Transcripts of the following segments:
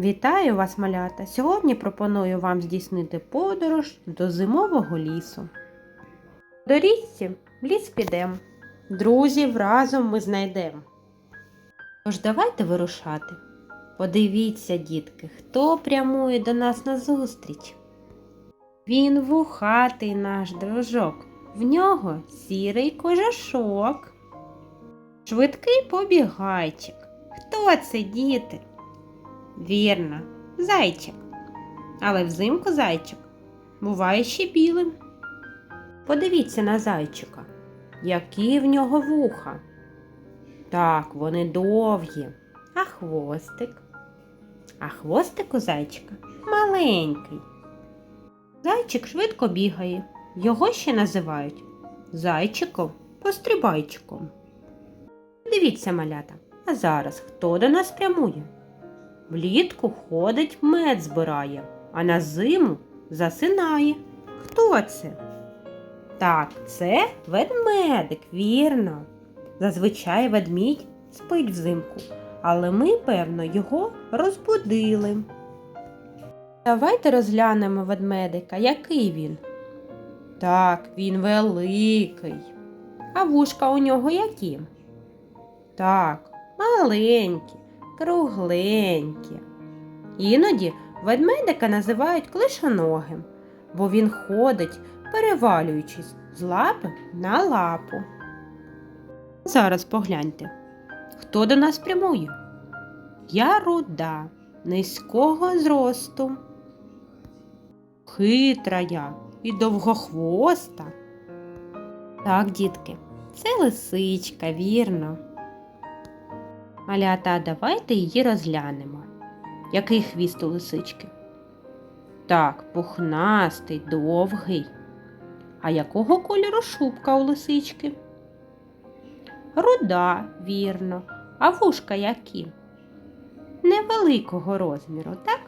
Вітаю вас, малята! Сьогодні пропоную вам здійснити подорож до зимового лісу. До річці в ліс підемо, друзів разом ми знайдемо. Тож давайте вирушати. Подивіться, дітки, хто прямує до нас назустріч. Він вухатий наш дружок, в нього сірий кожашок. Швидкий побігайчик. Хто це, діти? Вірно, зайчик. Але взимку зайчик буває ще білим. Подивіться на зайчика, які в нього вуха. Так, вони довгі, а хвостик. А хвостик у зайчика маленький. Зайчик швидко бігає. Його ще називають зайчиком пострибайчиком. Дивіться, малята, а зараз хто до нас прямує? Влітку ходить мед збирає, а на зиму засинає. Хто це? Так, це ведмедик, вірно. Зазвичай ведмідь спить взимку, але ми, певно, його розбудили. Давайте розглянемо ведмедика, який він. Так, він великий. А вушка у нього які? Так, маленькі кругленькі. Іноді ведмедика називають клишоногим, бо він ходить, перевалюючись з лапи на лапу. Зараз погляньте, хто до нас прямує? Я руда, низького зросту. Хитра я і довгохвоста. Так, дітки, це лисичка, вірно. Малята, давайте її розглянемо. Який хвіст у лисички? Так, пухнастий, довгий. А якого кольору шубка у лисички? Руда, вірно. А вушка які? Невеликого розміру, так?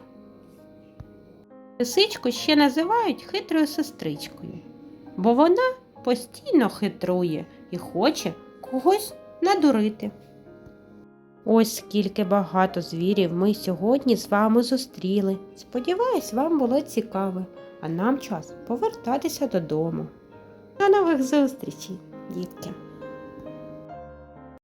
Лисичку ще називають хитрою сестричкою, бо вона постійно хитрує і хоче когось надурити. Ось скільки багато звірів ми сьогодні з вами зустріли. Сподіваюсь, вам було цікаво, а нам час повертатися додому. До нових зустрічей, дітки!